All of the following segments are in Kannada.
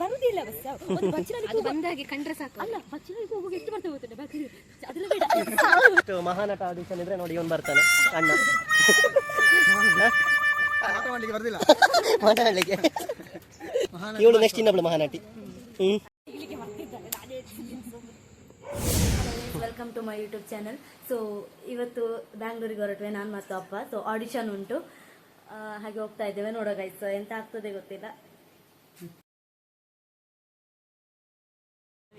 ಬರುದಿಲ್ಲ ಬಸ್ ಒಂದು ಬಚ್ಚಿನಲ್ಲಿ ಅದು ಬಂದಾಗೆ ಕಂಡ್ರೆ ಸಾಕು. ಅಲ್ಲ ಬಚ್ಚಿನಲ್ಲಿ ಹೋಗುವಾಗ ಎಷ್ಟು ಬರ್ತದೆ ಗೊತ್ತಿಲ್ಲ ಬಾಕಿ ಅದೆಲ್ಲ ಬೇಡ. ಇಷ್ಟು ಮಹಾನಟ ಆಡಿಷನ್ ಇದ್ರೆ ನೋಡಿ ಇವನು ಬರ್ತಾನೆ ಅಣ್ಣ. ಮಾಡ್ಲಿಕ್ಕೆ ಬರ್ದಿಲ್ಲ. ಮಾತಾಡ್ಲಿಕ್ಕೆ ಇವಳು next ಇನ್ನೊಬ್ಳು Mahanati. Hmm. Welcome to my YouTube channel so ಇವತ್ತು ಬ್ಯಾಂಗ್ಳೂರಿಗೆ ಹೊರಟ್ವೆ ನಾನು ಮತ್ತು ಅಪ್ಪ. ಸೊ ಆಡಿಷನ್ ಉಂಟು. ಹಾಗೆ ಹೋಗ್ತಾ ಇದ್ದೇವೆ ನೋಡೋ ಗೈಸ್ ಎಂತ ಆಗ್ತದೆ ಗೊತ್ತಿಲ್ಲ.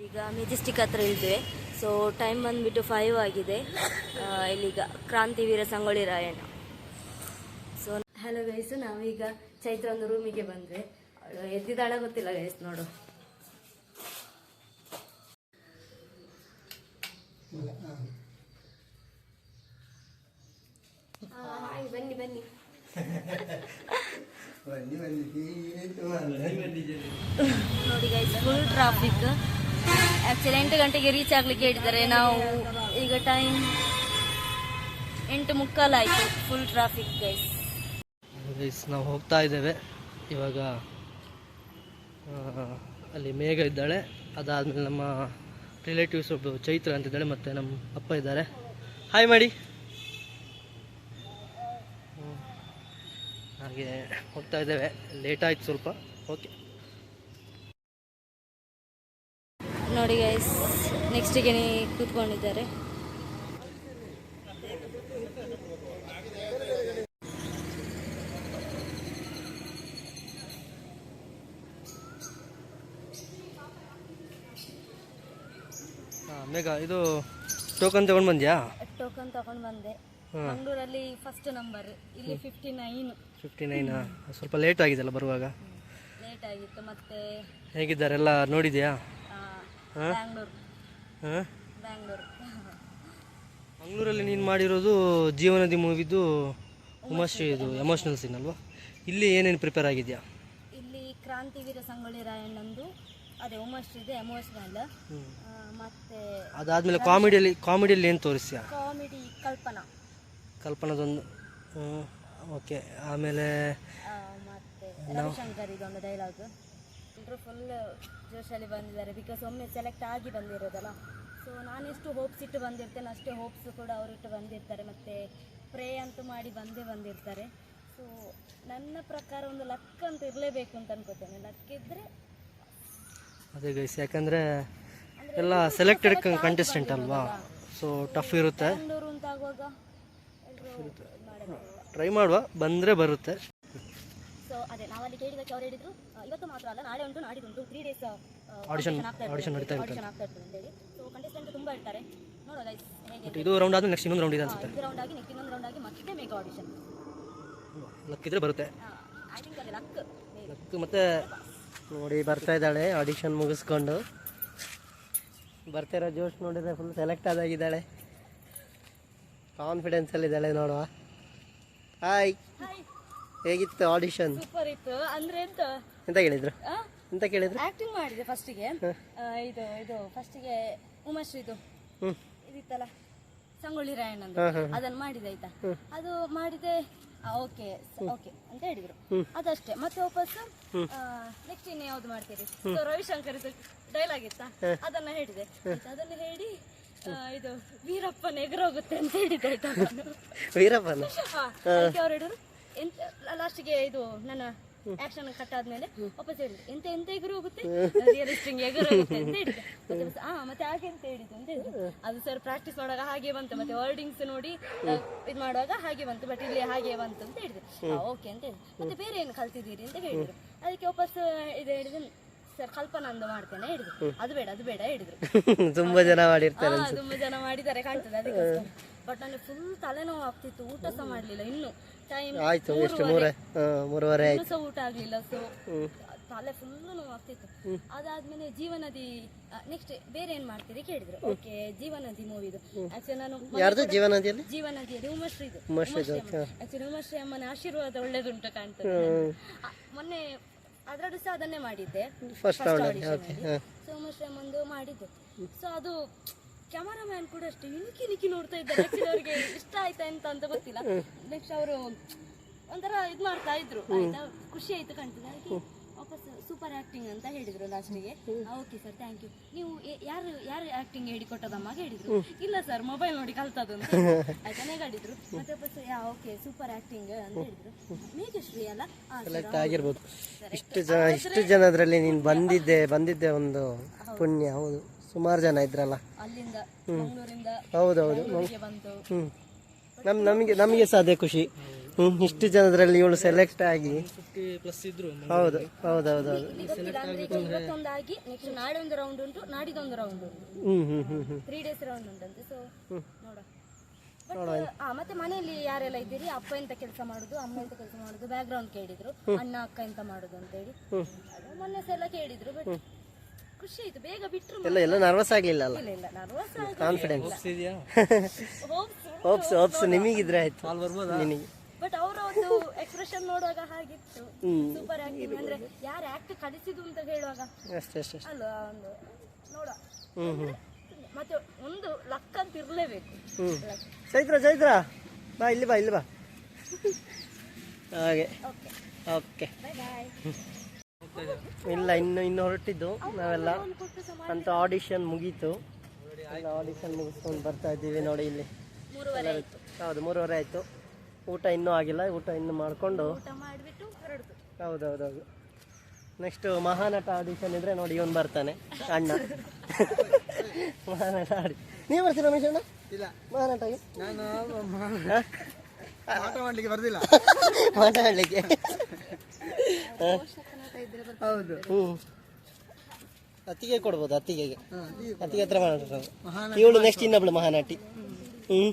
ಈಗ ಮೆಜೆಸ್ಟಿಕ್ ಹತ್ರ ಇಳಿದ್ವಿ ಸೊ ಟೈಮ್ ಬಂದ್ಬಿಟ್ಟು ಫೈವ್ ಆಗಿದೆ. ಇಲ್ಲಿಗ ಕ್ರಾಂತಿ ಕ್ರಾಂತಿವೀರ Sangolli Rayanna. So hello guys ನಾವೀಗ ಚೈತ್ರ ಒಂದು ರೂಮಿಗೆ ಬಂದ್ವಿ. ಎದ್ದಿದ್ದಾಳೆ ಎದ್ದಿದ್ದಾಳ ಗೊತ್ತಿಲ್ಲ ಗೈಸ್ ನೋಡು. ಬನ್ನಿ ಬನ್ನಿ. ನೋಡಿ ಗೈಸ್ ಫುಲ್ ಟ್ರಾಫಿಕ್ ಆ್ಯಕ್ಚುಲಿ ಎಂಟು ಗಂಟೆಗೆ ರೀಚ್ ಆಗ್ಲಿಕ್ಕೆ ಹೇಳಿದ್ದಾರೆ. ನಾವು ಈಗ ಟೈಮ್ ಎಂಟು ಮುಕ್ಕಾಲಾಯಿತು ಫುಲ್ ಟ್ರಾಫಿಕ್ ಗೈಸ್ ನಾವು ಹೋಗ್ತಾ ಇದ್ದೇವೆ. ಇವಾಗ ಅಲ್ಲಿ ಮೇಘ ಇದ್ದಾಳೆ. ಅದಾದಮೇಲೆ ನಮ್ಮ ರಿಲೇಟಿವ್ಸ್ ಒಬ್ಬ ಚೈತ್ರ ಅಂತಿದ್ದಾಳೆ ಮತ್ತು ನಮ್ಮ ಅಪ್ಪ ಇದ್ದಾರೆ. ಹಾಯ್ ಮಾಡಿ. ಹಾಗೆ ಹೋಗ್ತಾ ಇದ್ದೇವೆ. ಲೇಟ್ ಆಯ್ತು ಸ್ವಲ್ಪ. ಓಕೆ ನೋಡಿ ಗೈಸ್ ನೆಕ್ಸ್ಟಿಗೆ ಕೂತ್ಕೊಂಡಿದ್ದಾರೆ. ಮೇಘ ಇದು ಟೋಕನ್ ತಗೊಂಡು ಬಂದ್ಯಾ? ಟೋಕನ್ ತಗೊಂಡು ಬಂದೆ. ಮಂಗಳೂರಲ್ಲಿ ಫಸ್ಟ್ ನಂಬರ್ ಇಲ್ಲಿ ಫಿಫ್ಟಿ ನೈನ್ ಫಿಫ್ಟಿ ನೈನಾ ಸ್ವಲ್ಪ ಲೇಟ್ ಆಗಿದೆಲ್ಲ ಬರುವಾಗ? ಲೇಟ್ ಆಗಿತ್ತು ಮತ್ತೆ ಹೇಗಿದ್ದಾರೆ ಎಲ್ಲ ನೋಡಿದ್ಯಾ? ಮಂಗಳೂರಲ್ಲಿ ನೀನು ಮಾಡಿರೋದು ಜೀವನದಿ ಮೂವಿದು ಉಮಾಶ್ರೀ ಇದು ಎಮೋಷ್ನಲ್ ಸೀನ್ ಅಲ್ವಾ? ಇಲ್ಲಿ ಏನೇನು ಪ್ರಿಪೇರ್ ಆಗಿದೆಯಾ? ಇಲ್ಲಿ ಕ್ರಾಂತಿವೀರ ಸಂಗೊಳ್ಳಿ ರಾಯಣ್ಣಂದು ಅದೇ ಉಮಾಶ್ರೀದು ಇದೆ ಎಮೋಷನಲ್ ಮತ್ತೆ ಅದಾದ್ಮೇಲೆ ಕಾಮಿಡಿಯಲ್ಲಿ ಕಾಮಿಡಿಯಲ್ಲಿ ಏನು ತೋರಿಸ್ಯಾ? ಕಾಮಿಡಿ ಕಲ್ಪನಾ. ಕಲ್ಪನಾದೊಂದು ಓಕೆ. ಆಮೇಲೆ ಮತ್ತೆ ರವಿಶಂಕರ್ ಇದೊಂದು ಡೈಲಾಗ್ ಎಲ್ಲರೂ ಫುಲ್ ಜೋಶಲ್ಲಿ ಬಂದಿದ್ದಾರೆ. ಬಿಕಾಸ್ ಒಮ್ಮೆ ಸೆಲೆಕ್ಟ್ ಆಗಿ ಬಂದಿರೋದಲ್ಲ. ಸೊ ನಾನೆಷ್ಟು ಹೋಪ್ಸ್ ಇಟ್ಟು ಬಂದಿರ್ತೇನೆ ಅಷ್ಟೇ ಹೋಪ್ಸ್ ಕೂಡ ಅವರಿಟ್ಟು ಬಂದಿರ್ತಾರೆ. ಮತ್ತು ಪ್ರೇ ಅಂತೂ ಮಾಡಿ ಬಂದೇ ಬಂದಿರ್ತಾರೆ. ಸೊ ನನ್ನ ಪ್ರಕಾರ ಒಂದು ಲಕ್ ಅಂತ ಇರಲೇಬೇಕು ಅಂತ ಅನ್ಕೋತೇನೆ. ಲಕ್ ಇದ್ದರೆ ಅದೇ ಗೈಸ್ ಯಾಕಂದರೆ ಎಲ್ಲ ಸೆಲೆಕ್ಟೆಡ್ ಕಂಟೆಸ್ಟೆಂಟ್ ಅಲ್ವಾ? ಸೊ ಟಫ್ ಇರುತ್ತೆ. ಆಗುವಾಗ ಟ್ರೈ ಮಾಡುವ ಬಂದರೆ ಬರುತ್ತೆ. ಸೊ ನಾವು ಅಲ್ಲಿ ಕೇಳಿದಕ್ಕೆ ಅವ್ರು ಹೇಳಿದ್ರು ಇವತ್ತು ಮಾತ್ರ ಅಲ್ಲ ನಾಳೆ ಉಂಟು ನಾಡಿದುಂಟು ತ್ರೀ ಡೇಸ್ ಆಡಿಷನ್ ನಡೀತಾ ಇರ್ತದೆ. ಆಡಿಷನ್ ಆಗ್ತಾ ಇರ್ತದೆ ಅಂತೇಳಿ. ಸೊ ಕಂಟೆಸ್ಟೆಂಟ್ ತುಂಬ ಇರ್ತಾರೆ. ನೋಡೋಣ ಹೇಗೆ ಇದು ರೌಂಡ್ ಆದ್ರೆ ನೆಕ್ಸ್ಟ್ ಇನ್ನೊಂದು ರೌಂಡ್ ಇದೆ ಅನ್ಸುತ್ತೆ. ಇದು ರೌಂಡ್ ಆಗಿ ನೆಕ್ಸ್ಟ್ ಇನ್ನೊಂದು ರೌಂಡ್ ಆಗಿ ಮತ್ತೆ ಮೇಕ್ ಆಡಿಷನ್ ಲಕ್ಕಿದ್ರೆ ಬರುತ್ತೆ. ಐ ಥಿಂಕ್ ಅದೇ ಲಕ್ ಲಕ್ ಮತ್ತೆ ನೋಡಿ ಬರ್ತಾ ಇದ್ದಾಳೆ ಆಡಿಷನ್ ಮುಗಿಸ್ಕೊಂಡು. ಬರ್ತಿರೋ ಜೋಶ್ ನೋಡಿದ್ರೆ ಫುಲ್ ಸೆಲೆಕ್ಟ್ ಆದಾಗಿದ್ದಾಳೆ. ಕಾನ್ಫಿಡೆನ್ಸಲ್ಲಿ ಇದ್ದಾಳೆ ನೋಡುವ. ಹಾಯ್ ಹೇಗಿತ್ತು ಆಡಿಷನ್ ಸೂಪರ್ ಇತ್ತು. ಅಂದ್ರೆ ಎಂತ? ಎಂತ ಕೇಳಿದ್ರು? ಎಂತ ಕೇಳಿದ್ರು? ಆಕ್ಟಿಂಗ್ ಮಾಡಿದೆ ಫಸ್ಟಿಗೆ ಇದು ಇದು ಫಸ್ಟಿಗೆ ಉಮಾಶ್ರೀದು ಇದು. ಇದಿತ್ತಲ್ಲ? ಸಂಗೊಳ್ಳಿ ರಾಯಣ್ಣ ಅದನ್ನ ಮಾಡಿದೆ ಆಯ್ತಾ? ಅದು ಮಾಡಿದೆ ಓಕೆ ಓಕೆ ಅಂತ ಹೇಳಿದ್ರು. ಅದಷ್ಟೇ. ಮತ್ತೆ ವಾಪಸ್ ನೆಕ್ಸ್ಟ್ ಇನ್ನು ಯಾವ್ದು ಮಾಡ್ತೀರಿ? ರವಿಶಂಕರ್ ಡೈಲಾಗ್ ಇತ್ತ? ಅದನ್ನ ಹೇಳಿದೆ. ಅದನ್ನ ಹೇಳಿ ಇದು ವೀರಪ್ಪನ ಎಗರೋಗುತ್ತೆ ಅಂತ ಹೇಳಿದೆ ಆಯ್ತಾ. ವೀರಪ್ಪನ? ಅವ್ರು ಹೇಳಿದ್ರು ಎಂತ ಲಾಸ್ಟಿಗೆ ಇದು ನನ್ನ ಆಕ್ಷನ್ ಕಟ್ ಆದ್ಮೇಲೆ ವಾಪಸ್ ಹೇಳಿದ್ರು. ಎಂತ ಎಂತ ಎಗರು ಹೋಗುತ್ತೆ? ರಿಯಲಿಸ್ಟಿಂಗ್ ಎಗರು ಹೋಗುತ್ತೆ ಅಂತ ಹೇಳಿದ್ರು. ಮತ್ತೆ ಆ ಮತ್ತೆ ಹಾಗೆ ಅಂತ ಹೇಳಿದ್ದು ಅಂತ ಹೇಳಿದ್ರು. ಅದು ಸರ್ ಪ್ರಾಕ್ಟೀಸ್ ಮಾಡುವಾಗ ಹಾಗೆ ಬಂತು. ಮತ್ತೆ ವರ್ಡಿಂಗ್ಸ್ ನೋಡಿ ಇದು ಮಾಡುವಾಗ ಹಾಗೆ ಬಂತು. ಬಟ್ ಇಲ್ಲಿ ಹಾಗೆ ಬಂತು ಅಂತ ಹೇಳಿದ್ರು. ಓಕೆ ಅಂತ ಹೇಳಿದ್ರು. ಮತ್ತೆ ಬೇರೆ ಏನು ಕಲ್ತಿದ್ದೀರಿ ಅಂತ ಹೇಳಿದ್ರು. ಅದಕ್ಕೆ ವಾಪಸ್ ಇದು ಹೇಳಿದ್ರು ಸರ್ ಕಲ್ಪನಾ ಅಂದು ಮಾಡ್ತೇನೆ ಹೇಳಿದ್ರು. ಅದು ಬೇಡ ಅದು ಬೇಡ ಹೇಳಿದ್ರು. ತುಂಬಾ ಜನ ಮಾಡಿರ್ತಾರೆ ತುಂಬಾ ಜನ ಮಾಡಿದ್ದಾರೆ ಕಾಣ್ತದೆ ಅದಕ್ಕೋಸ್ಕರ. ಬಟ್ ನನಗೆ ಫುಲ್ ತಲೆನೋವು ಆಗ್ತಿತ್ತು. ಊಟ ಸಹ ಮಾಡಲಿಲ್ಲ. ಇನ್ನು ಟೈಮ್ ಆಯ್ತು ಎಷ್ಟು? ಮೂರೇ ಮೂರುವರೆ. ಆಯ್ತು. ಸಹ ಊಟ ಆಗ್ಲಿಲ್ಲ ಸೊ ತಲೆ ಫುಲ್ ನೋವು ಆಗ್ತಿತ್ತು. ಅದಾದ್ಮೇಲೆ ಜೀವನದಿ ನೆಕ್ಸ್ಟ್ ಬೇರೆ ಏನ್ ಮಾಡ್ತೀರಿ ಕೇಳಿದ್ರು? ಓಕೆ ಜೀವನದಿ ಮೂವಿದು ಆಕ್ಚುಲಿ ನಾನು ಯಾರ್ದು ಜೀವನದಿಯಲ್ಲಿ? ಜೀವನದಿಯಲ್ಲಿ ಉಮಶ್ರೀದು. ಆಕ್ಚುಲಿ ಉಮಶ್ರೀ ಅಮ್ಮನ. ಆಶೀರ್ವಾದ ಒಳ್ಳೇದುಂಟು ಕಾಣ್ತದೆ ಮೊನ್ನೆ ಅದರಲ್ಲೂ ಸಹ ಅದನ್ನೇ ಮಾಡಿದ್ದೆ. ಫಸ್ಟ್ ಉಮಶ್ರೀ ಸೊ ಒಂದು ಮಾಡಿದ್ದು ಸೊ ಅದು ಕ್ಯಾಮರಾಮ್ಯಾನ್ ಕೂಡ ಅಷ್ಟೇ ಇಣುಕಿ ನಿಕ್ಕಿ ನೋಡ್ತಾ ಇದ್ದಾರೆ ಆಕ್ಚುಲಿ ಅವ್ರಿಗೆ ಇಷ್ಟ ಆಯ್ತಾ ಎಂತ ಅಂತ ಗೊತ್ತಿಲ್ಲ. ನೆಕ್ಸ್ಟ್ ಅವರು ಒಂಥರ ಇದು ಮಾಡ್ತಾ ಇದ್ರು. ಆಯ್ತಾ? ಖುಷಿ ಆಯ್ತು ಕಾಣ್ತದೆ ಅದಕ್ಕೆ ವಾಪಸ್ ಸೂಪರ್ ಆಕ್ಟಿಂಗ್ ಅಂತ ಹೇಳಿದ್ರು ಲಾಸ್ಟಿಗೆ ಓಕೆ ಸರ್ ಥ್ಯಾಂಕ್ ಯು ನೀವು ಯಾರು ಯಾರು ಆಕ್ಟಿಂಗ್ ಹೇಳಿಕೊಟ್ಟದಮ್ಮ ಹೇಳಿದ್ರು. ಇಲ್ಲ ಸರ್ ಮೊಬೈಲ್ ನೋಡಿ ಕಲ್ತದ್ದು ಅಂತ. ಆಯ್ತಾ? ನೆಗಾಡಿದ್ರು. ಮತ್ತೆ ವಾಪಸ್ ಯಾ ಓಕೆ ಸೂಪರ್ ಆಕ್ಟಿಂಗ್ ಅಂತ ಹೇಳಿದ್ರು. ಮೇಘಶ್ರೀ ಅಲ್ಲ? ಸೆಲೆಕ್ಟ್ ಆಗಿರ್ಬೋದು. ಇಷ್ಟು ಜನ ಇಷ್ಟು ಜನದ್ರಲ್ಲಿ ನೀನು ಬಂದಿದ್ದೆ ಬಂದಿದ್ದೆ ಒಂದು ಪುಣ್ಯ ಹೌದು. ಸುಮಾರು ಜನ ಇದ್ರಲ್ಲ? ಹೌದೌದು. ಹ್ಞೂ ನಮ್ ನಮಗೆ ನಮಗೆ ಸಹ ಅದೇ ಖುಷಿ. ಹ್ಞೂ ಇಷ್ಟು ಜನದ್ರಲ್ಲಿ ಇವಳು ಸೆಲೆಕ್ಟ್ ಆಗಿ. ಹೌದು ಹ್ಞೂ ಹ್ಞೂ ಹ್ಞೂ ಹ್ಞೂ ಆ ಮತ್ತೆ ಮನೆಯಲ್ಲಿ ಯಾರೆಲ್ಲ ಇದ್ದೀರಿ? ಅಪ್ಪ ಎಂತ ಕೆಲಸ ಮಾಡುದು ಅಮ್ಮ ಎಂತ ಕೆಲಸ ಮಾಡುದು ಬ್ಯಾಕ್ ಗ್ರೌಂಡ್ ಕೇಳಿದ್ರು ಅಣ್ಣ ಅಕ್ಕ ಎಂತ ಮಾಡುದು ಅಂತ ಹೇಳಿ ಮೊನ್ನೆ ಎಲ್ಲ ಕೇಳಿದ್ರು ಬಟ್ ಖುಷಿ ಆಯ್ತು. ಬೇಗ ಬಿಟ್ರು ಎಲ್ಲ ಎಲ್ಲ ನರ್ವಸ್ ಆಗಲಿಲ್ಲ ಅಲ್ಲ? ಇಲ್ಲ ಇಲ್ಲ ನರ್ವಸ್ ಕಾನ್ಫಿಡೆನ್ಸ್ ಇದೆಯಾ? ಹೋಪ್ಸ್ ಹೋಪ್ಸ್ ನಿಮಗಿದ್ರೆ ಆಯ್ತು. ನಿನಗೆ. ಬಟ್ ಅವರ ಒಂದು ಎಕ್ಸ್ಪ್ರೆಷನ್ ನೋಡುವಾಗ ಹಾಗಿತ್ತು. ಸೂಪರ್ ಆಕ್ಟಿಂಗ್ ಅಂದ್ರೆ ಯಾರು ಆಕ್ಟ್ ಕಲಿಸಿದ್ದು ಅಂತ ಹೇಳುವಾಗ? ಅಷ್ಟೇ ಅಷ್ಟೇ ಅಲ್ವಾ ಒಂದು ನೋಡುವ. ಮತ್ತೆ ಒಂದು ಲಕ್ ಅಂತ ಇರ್ಲೇಬೇಕು. ಹ್ಞೂ ಚೈತ್ರ ಚೈತ್ರ. ಬಾ ಇಲ್ಲಿ ಬಾ ಇಲ್ಲಿ ಬಾ. ಹಾಗೆ. ಓಕೆ ಓಕೆ ಬಾಯ್ ಬಾಯ್ ಇಲ್ಲ ಇನ್ನು ಇನ್ನು ಹೊರಟಿದ್ದು ನಾವೆಲ್ಲ. ಅಂತ ಆಡಿಷನ್ ಮುಗೀತು. ಎಲ್ಲ ಆಡಿಷನ್ ಮುಗಿಸ್ಕೊಂಡು ಬರ್ತಾ ಇದ್ದೀವಿ ನೋಡಿ ಇಲ್ಲಿ. ಹೌದು ಮೂರುವರೆ ಆಯಿತು. ಊಟ ಇನ್ನೂ ಆಗಿಲ್ಲ ಊಟ ಇನ್ನು ಮಾಡಿಕೊಂಡು. ಊಟ ಮಾಡಿಬಿಟ್ಟು ಹೊರಡ್ತು ಹೌದೌದೌದು. ನೆಕ್ಸ್ಟ್ ಮಹಾನಟ ಆಡಿಷನ್ ಇದ್ರೆ ನೋಡಿ ಇವನ್ ಬರ್ತಾನೆ ಅಣ್ಣ. ಮಹಾನಟ ಆಡಿ ನೀವು ಬರ್ತೀರ ರಮೇಶ್ ಅಣ್ಣ? ಇಲ್ಲ. ಮಹಾನಟ ನಾನು? ಮಾಡ್ಲಿಕ್ಕೆ ಬರ್ದಿಲ್ಲ. ಮಾತಾಡ್ಲಿಕ್ಕೆ ಹೌದು. ಹ್ಞೂ ಅತ್ತಿಗೆ ಕೊಡ್ಬೋದು ಅತ್ತಿಗೆಗೆ. ಅತ್ತಿಗೆ ಹತ್ರ ಮಾಡೋದು ಇವಳು ನೆಕ್ಸ್ಟ್ ಇನ್ನೊಬ್ಳು ಮಹಾನಟಿ. ಹ್ಮ್.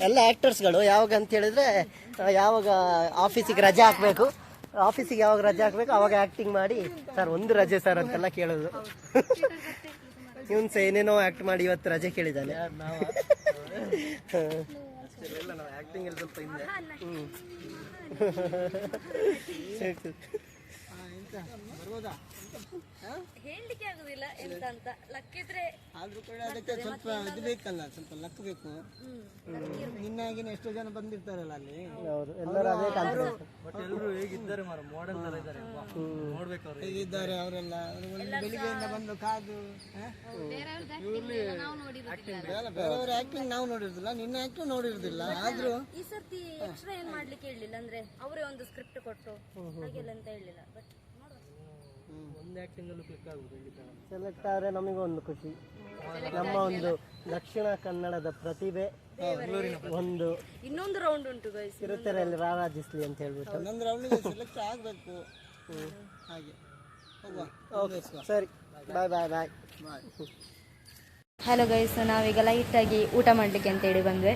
ಎಲ್ಲ ಆಕ್ಟರ್ಸ್ಗಳು ಯಾವಾಗ ಅಂತ ಹೇಳಿದ್ರೆ ಯಾವಾಗ ಆಫೀಸಿಗೆ ರಜೆ ಹಾಕ್ಬೇಕು ಆಫೀಸಿಗೆ ಯಾವಾಗ ರಜೆ ಹಾಕ್ಬೇಕು ಅವಾಗ ಆಕ್ಟಿಂಗ್ ಮಾಡಿ ಸರ್ ಒಂದು ರಜೆ ಸರ್ ಅಂತೆಲ್ಲ ಕೇಳೋದು. ಇವನ್ ಸಹ ಏನೇನೋ ಆಕ್ಟ್ ಮಾಡಿ ಇವತ್ತು ರಜೆ ಕೇಳಿದ್ದಾನೆ. ಹ್ಮ್. ಸರಿ. ಬರ್ಬೋದಾ ಹೇಳಲಿಕ್ಕೆ ಆಗುದಿಲ್ಲ ಎಂತ ಅಂತ ಲಕ್ಕಿದ್ರೆ ಆದ್ರೂ ಕೂಡ ಅದಕ್ಕೆ ಸ್ವಲ್ಪ ಇದು ಬೇಕಲ್ಲ ಸ್ವಲ್ಪ ಲಕ್ ಬೇಕು. ನಿನ್ನಾಗಿನ ಎಷ್ಟೋ ಜನ ಬಂದಿರ್ತಾರಲ್ಲ ಅಲ್ಲಿ. ಹೌದು ಎಲ್ಲರೂ ಅದೇ ಕಾನ್ಫಿಡೆನ್ಸ್ ಬಟ್ ಎಲ್ಲರೂ ಹೇಗಿದ್ದಾರೆ ಮಾರ ಮಾಡೆಲ್ ತರ ಇದ್ದಾರೆ. ನೋಡ್ಬೇಕು ಅವ್ರು ಹೇಗಿದ್ದಾರೆ. ಅವರೆಲ್ಲ? ಒಂದು ಬೆಳಿಗ್ಗೆಯಿಂದ ಬಂದು ಕಾದು ಬೇರೆಯವ್ರ ಆಕ್ಟಿಂಗ್ ನಾವು ನೋಡಿರ್ದಿಲ್ಲ ನಿನ್ನ ಆಕ್ಟಿಂಗ್ ನೋಡಿರ್ದಿಲ್ಲ. ಆದ್ರೂ ಈ ಸರ್ತಿ ಎಕ್ಸ್ಟ್ರಾ ಏನ್ ಮಾಡ್ಲಿಕ್ಕೆ ಹೇಳಿಲ್ಲ ಅಂದ್ರೆ ಅವರೇ ಒಂದು ಸ್ಕ್ರಿಪ್ಟ್ ಕೊಟ್ಟು ಹಾಗೆಲ್ಲ ಅಂತ ಹೇಳಿಲ್ಲ ಬಟ್ ಒಂದು ಆಕ್ಟಿಂಗ್ ಅಲ್ಲೂ ಕ್ಲಿಕ್ ಆಗುದು ಸೆಲೆಕ್ಟ್ ಆದ್ರೆ ನಮಗೂ ಒಂದು ಖುಷಿ. ನಮ್ಮ ಒಂದು ದಕ್ಷಿಣ ಕನ್ನಡದ ಪ್ರತಿಭೆ. ಒಂದು ಇನ್ನೊಂದು ರೌಂಡ್ ಉಂಟು ಗೈಸ್ ಕಿರುತೆರೆಯಲ್ಲಿ ರಾರಾಜಿಸ್ಲಿ ಅಂತ ಹೇಳ್ಬಿಟ್ಟು. ಒಂದೊಂದು ರೌಂಡಿಗೆ ಸೆಲೆಕ್ಟ್ ಆಗಬೇಕು. ಹಾಗೆ. ಹೋಗುವ. ಓಕೆ ಸರಿ. ಬಾಯ್ ಬಾಯ್ ಬಾಯ್ ಹಲೋ ಗೈಸ್ ನಾವೀಗ ಲೈಟಾಗಿ ಊಟ ಮಾಡಲಿಕ್ಕೆ ಅಂತೇಳಿ ಬಂದ್ವಿ.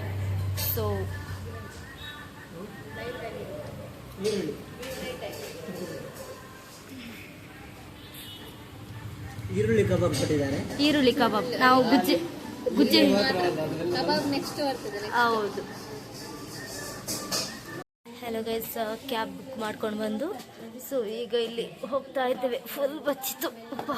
ಸೊ ಈರುಳ್ಳಿ ಕಬಾಬ್ ಕೊಟ್ಟಿದ್ದಾರೆ. ಈರುಳ್ಳಿ ಕಬಾಬ್. ನಾವು ಗುಜ್ಜೆ ಗುಜ್ಜೆ. ಹೌದು. ಹಲೋ ಗೈಸ್ ಕ್ಯಾಬ್ ಬುಕ್ ಮಾಡ್ಕೊಂಡು ಬಂದು. ಸೊ ಈಗ ಇಲ್ಲಿ ಹೋಗ್ತಾ ಇದ್ದೇವೆ. ಫುಲ್ ಬಚ್ಚಿತ್ತು. ಅಪ್ಪ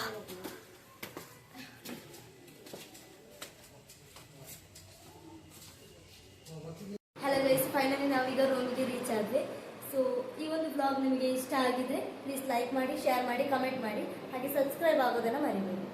ಹಲೋ ಗೈಸ್ ಫೈನಲಿ ನಾವೀಗ ರೂಮಿಗೆ ರೀಚ್ ಆದ್ವಿ. ಸೊ ಈ ಒಂದು ಬ್ಲಾಗ್ ನಿಮಗೆ ಇಷ್ಟ ಆಗಿದ್ರೆ ಪ್ಲೀಸ್ ಲೈಕ್ ಮಾಡಿ ಶೇರ್ ಮಾಡಿ ಕಮೆಂಟ್ ಮಾಡಿ, ಹಾಗೆ ಸಬ್ಸ್ಕ್ರೈಬ್ ಆಗೋದನ್ನು ಮರಿಬೇಡಿ.